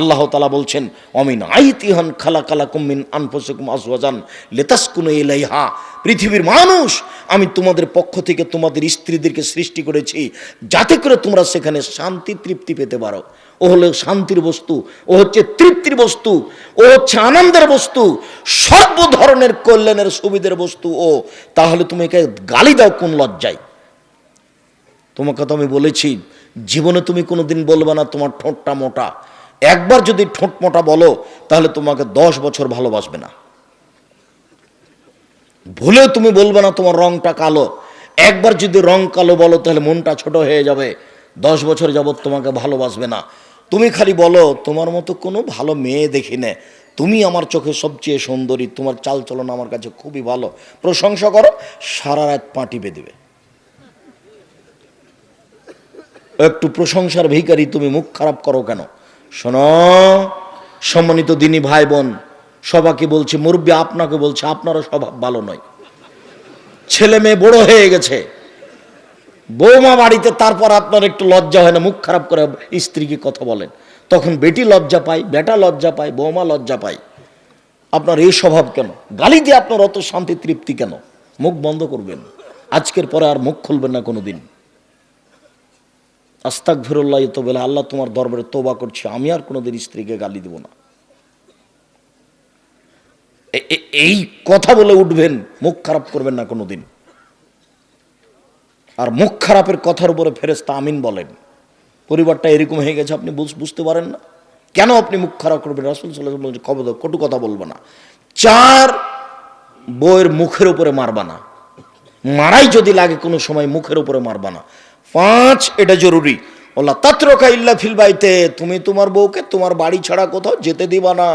আল্লাহ তালা বলছেন, অমিন আইতিহান খালা কালা কুমিন আনফসকুম আজওয়াজান লেতাসকুন ইলাইহা। পৃথিবীর মানুষ, আমি তোমাদের পক্ষ থেকে তোমাদের স্ত্রীদেরকে সৃষ্টি করেছি, যাতে করে তোমরা সেখানে শান্তি, তৃপ্তি পেতে পারো। ও হলো শান্তির বস্তু, ও হচ্ছে তৃপ্তির বস্তু, ও হচ্ছে আনন্দের বস্তু, সর্ব ধরনের কল্যাণের সুবিধের বস্তু ও। তাহলে তুমি একে গালি দাও কোন লজ্জায়? তোমাকে তো আমি বলেছি, জীবনে তুমি কোনোদিন বলবে না তোমার ঠোঁটটা মোটা। একবার যদি ঠোঁট মোটা বলো, তাহলে তোমাকে দশ বছর ভালোবাসবে না। ভুলেও তুমি বলবে না তোমার রংটা কালো। একবার যদি রং কালো বলো, তাহলে মনটা ছোট হয়ে যাবে। দশ বছর যাবৎ তোমাকে ভালোবাসবে না। তুমি খালি বলো, তোমার মতো কোনো ভালো মেয়ে দেখি না। তুমি আমার চোখে সবচেয়ে সুন্দরী। তোমার চালচলন আমার কাছে খুবই ভালো। প্রশংসা করো, সারা রাত পাটি বেঁধবে। একটু প্রশংসার ভিখারি তুমি মুখ খারাপ করো কেন? শোনো, সম্মানিত দিনী ভাই বোন সবাকে বলছে, মুরব্বী আপনাকে বলছে, আপনারও স্বভাব ভালো নয়। ছেলে মেয়ে বড় হয়ে গেছে। বৌমা বাড়িতে তারপর আপনার একটু লজ্জা হয় না, মুখ খারাপ করে স্ত্রীকে কথা বলেন। তখন বেটি লজ্জা পায়, বেটা লজ্জা পায়, বৌমা লজ্জা পায়। আপনার এই স্বভাব কেন? গালি দিয়ে আপনার অত শান্তি, তৃপ্তি কেন? মুখ বন্ধ করবেন। আজকের পরে আর মুখ খুলবেন না কোনোদিন। আস্তাক ফিরুল্লাহ তো বলে আল্লাহ তোমার দরবারে তোবা করছি, আমি আর কোনোদিন স্ত্রীকে গালি দেব না। এই কথা বলে উঠবেন, মুখ খারাপ করবেন না কোনোদিন। আর মুখ খারাপের কথার উপরে ফেরেস্তা আমিন বলেন। পরিবারটা এরকম হয়ে গেছে, আপনি বুঝ- বুঝতে পারেন না। কেন আপনি মুখ খারাপ করবেন? রাসুল সাল্লাহ বলছে কটু কথা বলব না। চার বইয়ের মুখের উপরে মারবা না। মারাই যদি লাগে কোনো সময় মুখের উপরে মারবা না। পাঁচ, এটা জরুরি। ওল্লা তাত্রকা ইল্লা ফিল বাইতে, তুমি তোমার বউকে তোমার বাড়ি ছাড়া কোথাও যেতে দিবা না।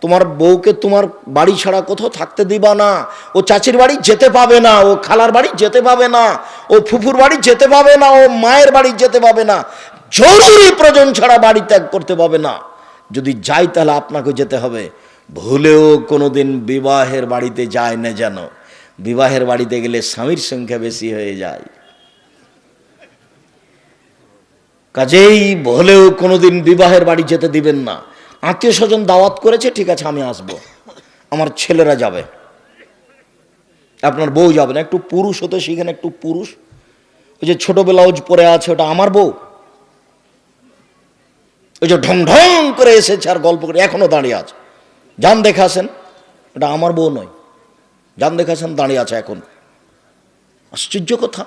তোমার বউকে তোমার বাড়ি ছাড়া কোথাও থাকতে দিবা না। ও চাচির বাড়ি যেতে পাবে না, ও খালার বাড়ি যেতে পাবে না, ও ফুফুর বাড়ি যেতে পাবে না, ও মায়ের বাড়ি যেতে পাবে না। জরুরি প্রয়োজন ছাড়া বাড়ি ত্যাগ করতে পাবে না। যদি যাই তাহলে আপনাকে যেতে হবে। ভুলেও কোনোদিন বিবাহের বাড়িতে যায় না যেন। বিবাহের বাড়িতে গেলে স্বামীর সংখ্যা বেশি হয়ে যায়। কাজেই ভুলেও কোনোদিন বিবাহের বাড়ি যেতে দিবেন না। আত্মীয় স্বজন দাওয়াত করেছে, ঠিক আছে, আমি আসব। আমার ছেলেরা যাবে। আপনার বউ যাবে না, একটু পুরুষ হতে শিখেন, একটু পুরুষ। ওই যে ছোট ব্লাউজ পরে আছে, ওটা আমার বউ। ওই যে ঢং ঢং করে এসেছে আর গল্প করে, এখনও দাঁড়িয়ে আছে। যান দেখে আসেন এটা আমার বউ নয়। যান দেখে আসেন, দাঁড়িয়ে আছে এখন। আশ্চর্য কথা।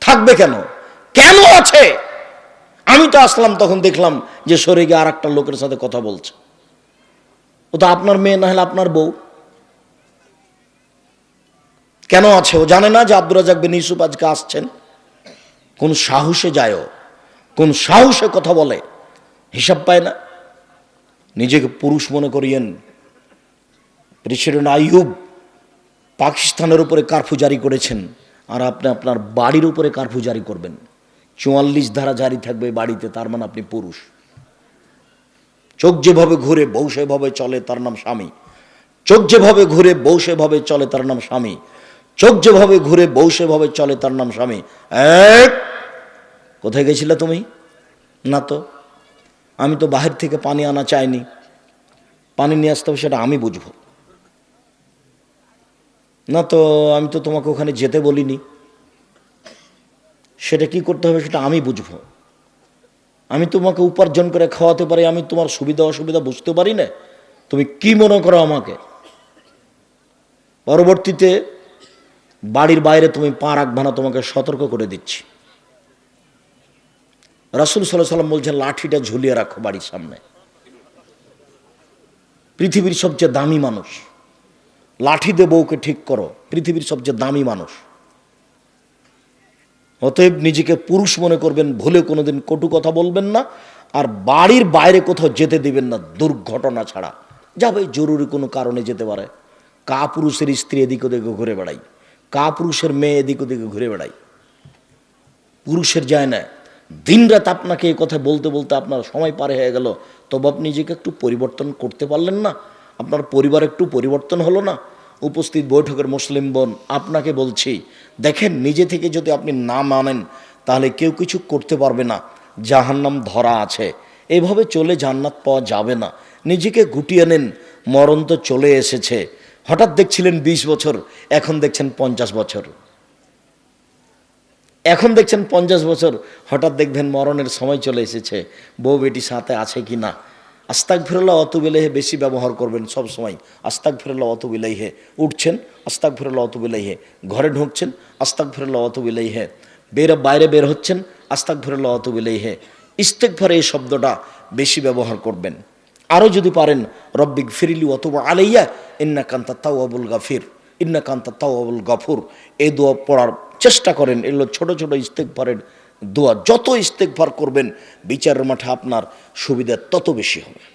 থাকবে কেন? কেন আছে? আমি তো আসলাম, তখন দেখলাম যে সরে গিয়ে আর একটা লোকের সাথে কথা বলছে। ও তো আপনার মেয়ে, না হলে আপনার বউ। কেন আছে? ও জানে না যে আব্দুর রাজাক বিন ইউসুফ আজকে আসছেন। কোন সাহসে যায়? কোন সাহসে কথা বলে। হিসাব পায় না। নিজেকে পুরুষ মনে করিয়েন। প্রেসিডেন্ট আইয়ুব পাকিস্তানের উপরে কারফু জারি করেছেন। আর আপনি আপনার বাড়ির উপরে কারফু জারি করবেন। চুয়াল্লিশ ধারা জারি থাকবে বাড়িতে, তার মানে আপনি পুরুষ। চোখ যেভাবে ঘুরে বউ সেভাবে চলে, তার নাম স্বামী। চোখ যেভাবে ঘুরে বউ সেভাবে চলে, তার নাম স্বামী। চোখ যেভাবে ঘুরে বউ সেভাবে চলে, তার নাম স্বামী। এক, কোথায় গেছিলে তুমি? না তো। আমি তো বাহির থেকে পানি আনা চাইনি। পানি নিয়ে আসতে হবে, সেটা আমি বুঝব। না তো, আমি তো তোমাকে ওখানে যেতে বলিনি। সেটা কি করতে হবে সেটা আমি বুঝব। আমি তোমাকে উপার্জন করে খাওয়াতে পারি, আমি তোমার সুবিধা অসুবিধা বুঝতে পারি না। তুমি কি মনে করো আমাকে? পরবর্তীতে বাড়ির বাইরে তুমি পা রাখবে না, তোমাকে সতর্ক করে দিচ্ছি। রাসুল সাল্লাহ সাল্লাম বলছেন, লাঠিটা ঝুলিয়ে রাখো বাড়ির সামনে। পৃথিবীর সবচেয়ে দামি মানুষ। লাঠি দিয়ে বউকে ঠিক করো, পৃথিবীর সবচেয়ে দামি মানুষ। অতএব নিজেকে পুরুষ মনে করবেন, ভুলে কোনোদিন কটু কথা বলবেন না, আর বাড়ির বাইরে কোথাও যেতে দিবেন না, দুর্ঘটনা ছাড়া। যাবে জরুরি কোনো কারণে যেতে পারে। কা পুরুষের স্ত্রী এদিক ওদিকে ঘুরে বেড়াই। কা পুরুষের মেয়ে এদিক ওদিকে ঘুরে বেড়াই। পুরুষের যায় না। দিনরাত আপনাকে এই কথা বলতে বলতে আপনার সময় পারে হয়ে গেল। তবে আপনি নিজেকে একটু পরিবর্তন করতে পারলেন না। আপনার পরিবার একটু পরিবর্তন হলো না। উপস্থিত বৈঠকের মুসলিম বোন, আপনাকে বলছি দেখেন, নিজে থেকে যদি আপনি না মানেন, তাহলে কেউ কিছু করতে পারবে না। জাহান্নাম ধরা আছে। এভাবে চলে জান্নাত পাওয়া যাবে না। নিজেকে গুটিয়ে নেন, মরণ তো চলে এসেছে। হঠাৎ দেখছিলেন ২০ বছর, এখন দেখছেন পঞ্চাশ বছর। এখন দেখছেন পঞ্চাশ বছর, হঠাৎ দেখবেন মরণের সময় চলে এসেছে। বউ বেটি সাথে আছে কি না আস্তাক ফিরল্লা অত বিলাইহে বেশি ব্যবহার করবেন সব সময়। আস্তাক ফিরল্লা অত বিলাইহে উঠছেন আস্তাক ফিরল্লা অত বিলাইহে ঘরে ঢুকছেন আস্তাক ফিরল্লা অত বিলাইহে বের, বাইরে বের হচ্ছেন আস্তাক ফিরল্লা অত বিলাইহে ইস্তেকফারে এই শব্দটা বেশি ব্যবহার করবেন। আরও যদি পারেন রব্বিক ফিরিলি অথবা আলাইয়া ইন্না কান্তা তাও আবুল গাফির ইন্না কান্তা তাও আবুল গাফুর। এই দোয়া পড়ার চেষ্টা করেন, এগুলো ছোট ছোট ইস্তেকভারের দোয়া যত ইস্তেকভার করবেন, বিচারের মাঠে আপনার সুবিধা তত বেশি হবে।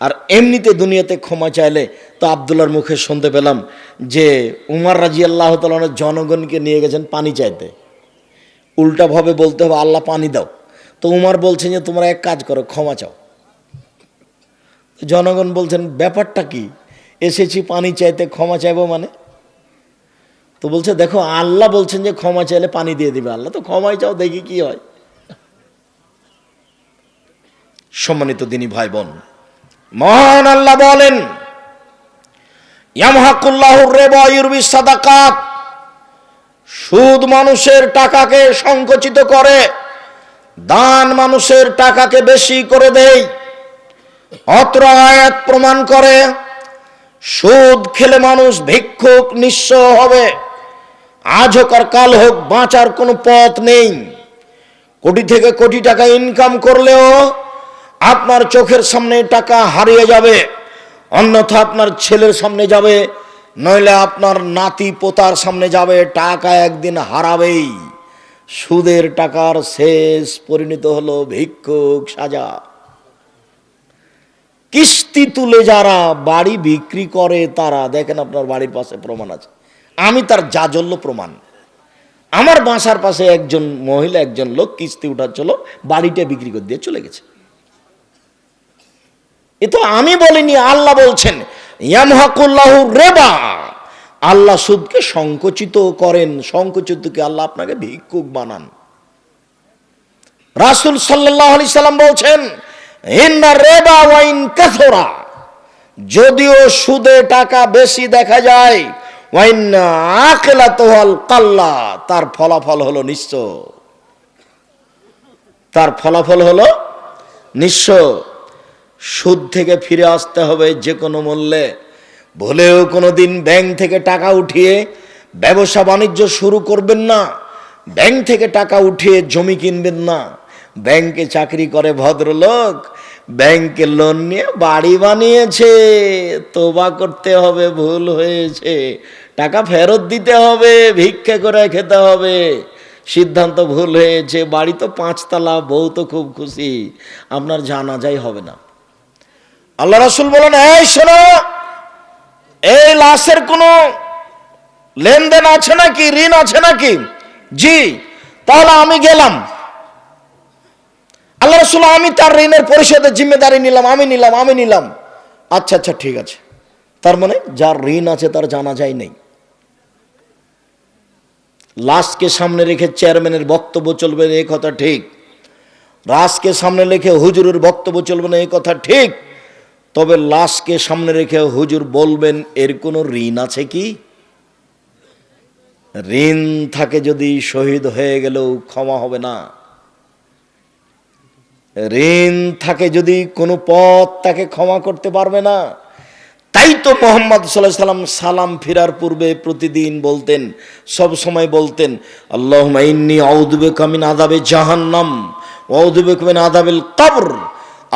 আর এমনিতে দুনিয়াতে ক্ষমা চাইলে তো আবদুল্লার মুখে শুনতে পেলাম যে উমার রাজি আল্লাহ তালনের জনগণকে নিয়ে গেছেন পানি চাইতে। উল্টাভাবে বলতে হবে, আল্লাহ, পানি দাও। তো উমার বলছেন যে, তোমরা এক কাজ করো, ক্ষমা চাও। জনগণ বলছেন, ব্যাপারটা কি? এসেছি পানি চাইতে, ক্ষমা চাইব মানে? তো বলছে, দেখো, আল্লাহ বলছেন যে ক্ষমা চাইলে পানি দিয়ে দিবে। আল্লাহ তো ক্ষমাই চাও, দেখি কি হয়। সম্মানিত দিনী ভাই বোন, মহান আল্লাহ বলেন সুদ মানুষের টাকাকে সংকুচিত করে, দান মানুষের টাকাকে বেশি করে দেয়। অত্র আয়াত প্রমাণ করে, সুদ খেলে মানুষ ভিক্ষুক নিঃস্ব হবে। আজ হোক আর কাল হোক, বাঁচার কোনো পথ নেই। কোটি থেকে কোটি টাকা ইনকাম করলেও আপনার চোখের সামনে টাকা হারিয়ে যাবে, অন্যথা আপনার ছেলের সামনে যাবে, নইলে আপনার নাতি পোতার সামনে যাবে, টাকা একদিন হারাবেই। সুদের টাকার শেষ পরিণত হলো ভিক্ষুক সাজা। কিস্তি তুলে যারা বাড়ি বিক্রি করে, তারা, দেখেন আপনার বাড়ির পাশে প্রমাণ আছে। আমি তার জাজল্য প্রমাণ। আমার বাসার পাশে একজন মহিলা, একজন লোক কিস্তি উঠাচ্ছিল, বাড়িটা বিক্রি করে দিয়ে চলে গেছে। এ তো আমি বলিনি, আল্লাহ বলছেন রেবা। আল্লাহ সুদকে সংকুচিত করেন, সংকুচিতকে আল্লাহ আপনাকে ভিক্ষুক বানান। রাসুল সাল্লাহ আলি সাল্লাম বলছেন রেবা ওয়াইন যদিও সুদে টাকা বেশি দেখা যায় তার ফলাফল হলো নিঃস্ব। তার ফলাফল হলো নিঃস্ব। সুদ থেকে ফিরে আসতে হবে যে কোনো মূল্যে। ভুলেও কোনো দিন ব্যাংক থেকে টাকা উঠিয়ে ব্যবসা বাণিজ্য শুরু করবেন না। ব্যাংক থেকে টাকা উঠিয়ে জমি কিনবেন না। ব্যাংকে চাকরি করে ভদ্রলোক, ব্যাংকে লোন নিয়ে বাড়ি বানিয়েছে। তোবা করতে হবে, ভুল হয়েছে। টাকা ফেরত দিতে হবে, ভিক্ষে করে খেতে হবে। সিদ্ধান্ত ভুল হয়েছে, বাড়ি তো পাঁচতলা, বউ তো খুব খুশি, আপনার জানাজাই হবে না। আল্লাহ রসুল বলেন, এই শোনো, এই লাশের কোনো লেনদেন আছে নাকি, ঋণ আছে নাকি? জি, তাহলে আমি গেলাম। আল্লাহ রসুল, আমি তার ঋণের পরিশোধের জিম্মেদারি নিলাম, আমি নিলাম আমি নিলাম। আচ্ছা আচ্ছা ঠিক আছে। তার মানে যার ঋণ আছে, তার জানা যায় নেই। লাশকে সামনে রেখে চেয়ারম্যানের বক্তব্য চলবে এই কথা ঠিক। রাসকে সামনে রেখে হুজুরের বক্তব্য চলবে না এই কথা ঠিক। তবে লাশকে সামনে রেখে হুজুর বলবেন, এর কোনো ঋণ আছে কি? ঋণ থাকে যদি শহীদ হয়ে গেলেও ক্ষমা হবে না। ঋণ থাকে যদি কোনো পথ তাকে ক্ষমা করতে পারবে না। তাই তো মোহাম্মদ সাল্লাহ সাল্লাম সালাম ফিরার পূর্বে প্রতিদিন বলতেন, সব সময় বলতেন আল্লাহ ইন্নি আউদুবে কামিন আদাবে জাহান্নাম ওয়াউদুবে কামিন আদাবিল কবর।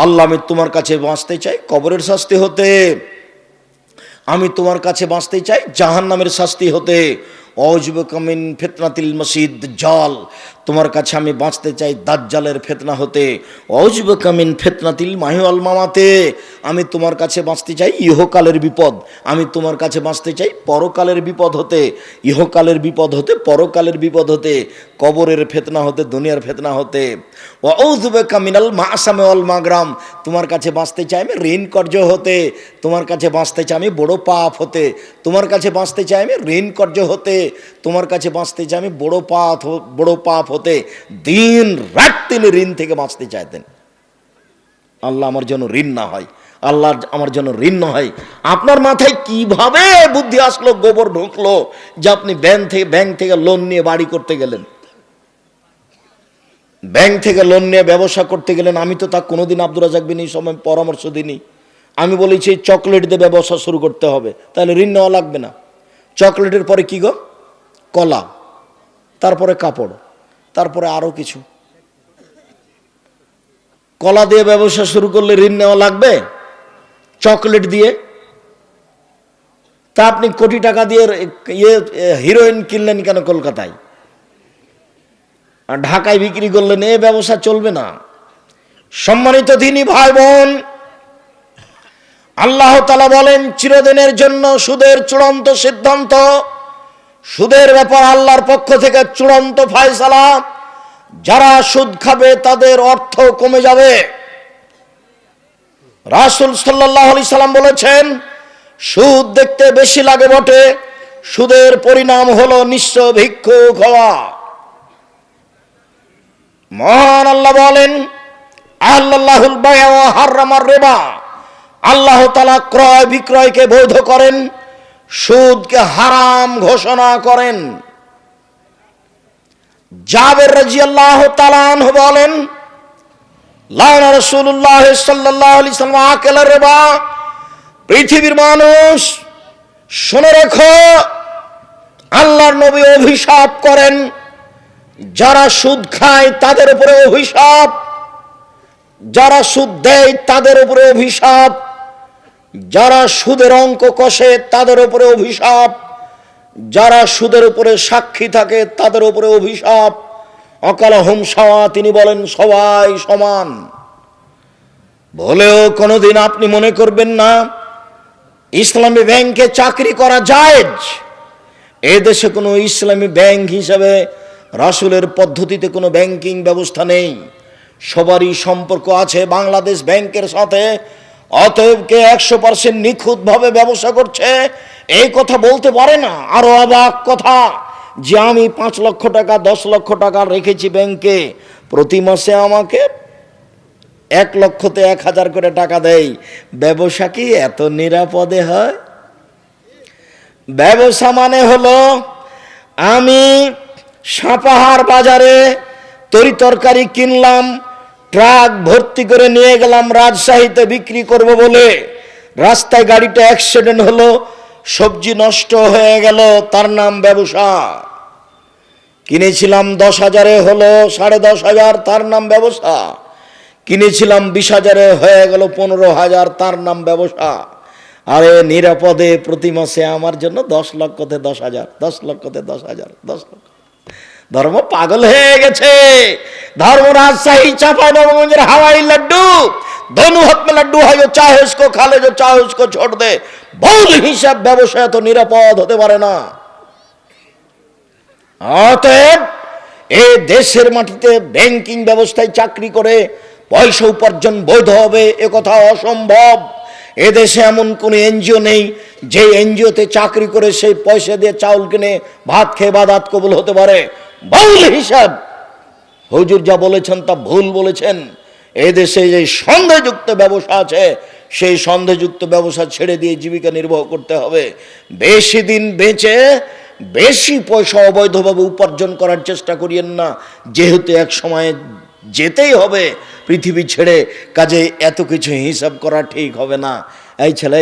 আল্লাহ, আমি তোমার কাছে বাঁচতে চাই, কবরের শাস্তি হতে। আমি তোমার কাছে বাঁচতে চাই জাহান নামের শাস্তি হতে। অজুবকামিন ফেতনাতিল মসিদ জল তোমার কাছে আমি বাঁচতে চাই দাজ্জালের ফেতনা হতে। অজব অজুবকামিন ফেতনাতিল মাহিওয়াল মামাতে। আমি তোমার কাছে বাঁচতে চাই ইহকালের বিপদ। আমি তোমার কাছে বাঁচতে চাই পরকালের বিপদ হতে। ইহকালের বিপদ হতে, পরকালের বিপদ হতে। কবরের ফেতনা হতে, দুনিয়ার ফেতনা হতে। অজুবে কামিনাল মাসামে অল মাগ্রাম। তোমার কাছে বাঁচতে চাই আমি ঋণ কর্য হতে। তোমার কাছে বাঁচতে চাই আমি বড় পাপ হতে। তোমার কাছে বাঁচতে চাই আমি ঋণ কর্য হতে। তোমার কাছে বাঁচতে চাই আমি বড় পাপ বড় পাপ হতে। দিন রাত তিনি ঋণ থেকে বাঁচতে চাইতেন। আল্লাহ আমার জন্য ঋণ না হয়, আল্লাহ আমার জন্য ঋণ না হয়। আপনার মাথায় কীভাবে বুদ্ধি আসলো, গোবর ঢুকলো যে আপনি ব্যাংক থেকে ব্যাংক থেকে লোন নিয়ে বাড়ি করতে গেলেন? ব্যাংক থেকে লোন নিয়ে ব্যবসা করতে গেলেন, আমি তো তা কোনোদিন আব্দুল রাজাক বিন এই সময় পরামর্শ দিইনি। আমি বলেছি চকলেট দিয়ে ব্যবসা শুরু করতে হবে, তাহলে ঋণ নেওয়া লাগবে না। চকলেটের পরে কি গো? কলা, তারপরে কাপড়। তারপরে আরও কিছু। কলা দিয়ে ব্যবসা শুরু করলে ঋণ নেওয়া লাগবে? চকলেট দিয়ে? তা আপনি কোটি টাকা দিয়ে ইয়ে হিরোইন কিনলেন কেন কলকাতায়? ঢাকায় বিক্রি করলেন, এ ব্যবসা চলবে না। সম্মানিত দিনী ভাই বোন আল্লাহ তালা বলেন, চিরদিনের জন্য সুদের চূড়ান্ত সিদ্ধান্ত সুদের ব্যাপার আল্লাহর পক্ষ থেকে চূড়ান্ত ফায়সালা। যারা সুদ খাবে, তাদের অর্থ কমে যাবে। রাসুল সাল্লাহ আলি সাল্লাম বলেছেন, সুদ দেখতে বেশি লাগে বটে, সুদের পরিণাম হলো নিঃস্ব ভিক্ষুক হওয়া। মহান আল্লাহ বলেন আল্লাহুল বায়া হারামার রেবা। আল্লাহ তালা ক্রয় বিক্রয়কে বৈধ করেন। সুদকে হারাম ঘোষণা করেন। জাবের রাজি আল্লাহ তালান বলেন লাউনা রসুল্লাহ সাল্লাহ আলি সাল্লাম আকেলা রেবা। পৃথিবীর মানুষ, শুনে রেখো, আল্লাহর নবী অভিশাপ করেন। যারা সুদ খায় তাদের উপরে অভিশাপ, যারা সুদ দেয় তাদের উপরে অভিশাপ। যারা সুদের অঙ্ক কষে, তাদের উপরে অভিশাপ। যারা সুদের উপরে সাক্ষী থাকে, তাদের উপরে অভিশাপ। অকাল হোমসাওয়া, তিনি বলেন, সবাই সমান। বলেও কোনোদিন আপনি মনে করবেন না, ইসলামী ব্যাংকে চাকরি করা জায়েজ। এ দেশে কোনো ইসলামী ব্যাংক হিসাবে রাসুলের পদ্ধতিতে কোনো ব্যাংকিং ব্যবস্থা নেই। সবারই সম্পর্ক আছে বাংলাদেশ ব্যাংকের সাথে। অতএব কে একশো পার্সেন্ট নিখুঁতভাবে ব্যবসা করছে, এই কথা বলতে পারে না। আরও অবাক কথা, যে আমি পাঁচ লক্ষ টাকা, দশ লক্ষ টাকা রেখেছি ব্যাংকে, প্রতি মাসে আমাকে এক লক্ষতে এক হাজার করে টাকা দেয়। ব্যবসা কি এত নিরাপদে হয়? ব্যবসা মানে হলো, আমি সাপাহার বাজারে তরি তরকারি কিনলাম ট্রাক ভর্তি করে নিয়ে গেলাম রাজশাহীতে বিক্রি করব বলে। রাস্তায় গাড়িটা অ্যাক্সিডেন্ট হলো, সবজি নষ্ট হয়ে গেল, তার নাম ব্যবসা। কিনেছিলাম দশ হাজারে হলো সাড়ে দশ হাজার, তার নাম ব্যবসা। কিনেছিলাম বিশ হাজারে, হয়ে গেল পনেরো হাজার, তার নাম ব্যবসা। আরে নিরাপদে প্রতি মাসে আমার জন্য দশ লক্ষতে দশ হাজার, দশ লক্ষতে দশ হাজার, দশ লক্ষ। ধর্ম পাগল হয়ে গেছে ধর্ম রাজশাহী চাপা নবগঞ্জের হাওয়াই লাড্ডু दोनों हाथ में लड्डू है जो चाहे उसको खा ले जो चाहे उसको छोड़ दे ভুল হিসাব ব্যবসা তো নিরাপদ হতে পারে না অতএব এই দেশের মাটিতে ব্যাংকিং ব্যবস্থায় চাকরি করে পয়সা উপার্জন বৈধ হবে এ কথা অসম্ভব এদেশে এমন কোন এনজিও নেই যে এনজিওতে চাকরি করে সেই পয়সা দিয়ে চাউল কিনে ভাত খেয়ে বাদাত কবুল হতে পারে। ভুল হিসাব। হুজুর যা বলেছেন তা ভুল বলেছেন। এদেশে যে সন্দেহযুক্ত ব্যবসা আছে, সেই সন্দেহযুক্ত ব্যবসা ছেড়ে দিয়ে জীবিকা নির্বাহ করতে হবে। বেশি দিন বেঁচে বেশি পয়সা অবৈধভাবে উপার্জন করার চেষ্টা করিয়েন না। যেহেতু এক সময় যেতেই হবে। পৃথিবী ছেড়ে কাজে এত কিছু হিসাব করা ঠিক হবে না। এই ছেলে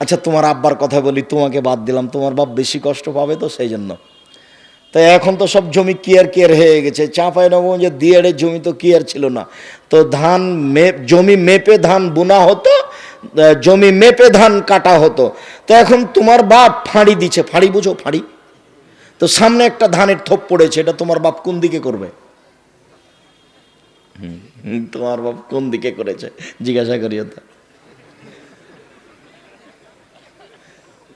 আচ্ছা তোমার আব্বার কথা বলি, তোমাকে বাদ দিলাম। তোমার বাপ বেশি কষ্ট পাবে তো সেই জন্য। তো এখন তো সব জমি কিয়ার কিয়ার হয়ে গেছে। চাঁপাই নবগঞ্জের দিয়ারের জমি তো কিয়ার ছিল না। তো ধান মেপ জমি মেপে ধান বোনা হতো জমি মেপে ধান কাটা হতো। তো এখন তোমার বাপ ফাঁড়ি দিচ্ছে ফাঁড়ি বুঝো, ফাঁড়ি। তো সামনে একটা ধানের থোপ পড়েছে, এটা তোমার বাপ কোন দিকে করবে? তোমার বাপ কোন দিকে করেছে? জিজ্ঞাসা করিও তো।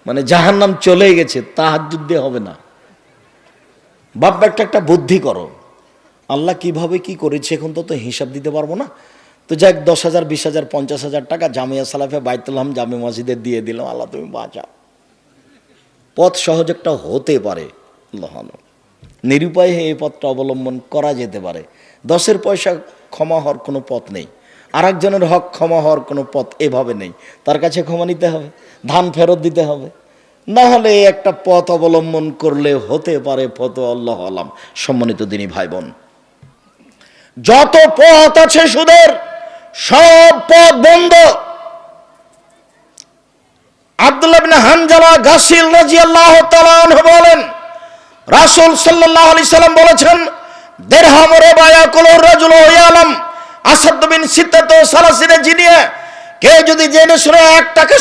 মানে যাহার নাম চলে গেছে তাহার যুদ্ধে হবে না। বাপ একটা একটা বুদ্ধি করো। আল্লাহ কীভাবে কি করেছে এখন তো তো হিসাব দিতে পারব না। তো যাক, দশ হাজার, বিশ হাজার, পঞ্চাশ হাজার টাকা জামিয়া সালাফে বাইতুল্লাম জামে মসজিদে দিয়ে দিলাম। আল্লাহ, তুমি বাঁচাও। পথ সহজ একটা হতে পারে। নিরুপায় হয়ে এই পথটা অবলম্বন করা যেতে পারে। দশের পয়সা ক্ষমা হওয়ার কোনো পথ নেই। আর একজনের হক ক্ষমা হওয়ার কোনো পথ এভাবে নেই। তার কাছে ক্ষমা নিতে হবে, ধান ফেরত দিতে হবে। না হলে একটা পথ অবলম্বন করলে হতে পারে ফত আল্লাহ আলাম। সম্মানিত দিনী ভাই বোন যত পথ আছে সুদের, সব পথ বন্ধ। আব্দুল্লাহ হানজালা গাসিল রাজিয়াল্লাহু তাআলা বলেন, রাসূল সাল্লাল্লাহু আলাইহি সাল্লাম বলেছেন দিরহাম রুবায়া কুলু রজুল ইয়ালাম আসাদ বিন সিত্তাত সালাসিনে জিনিয়ে কেউ যদি জেনে শুনে এক টাকা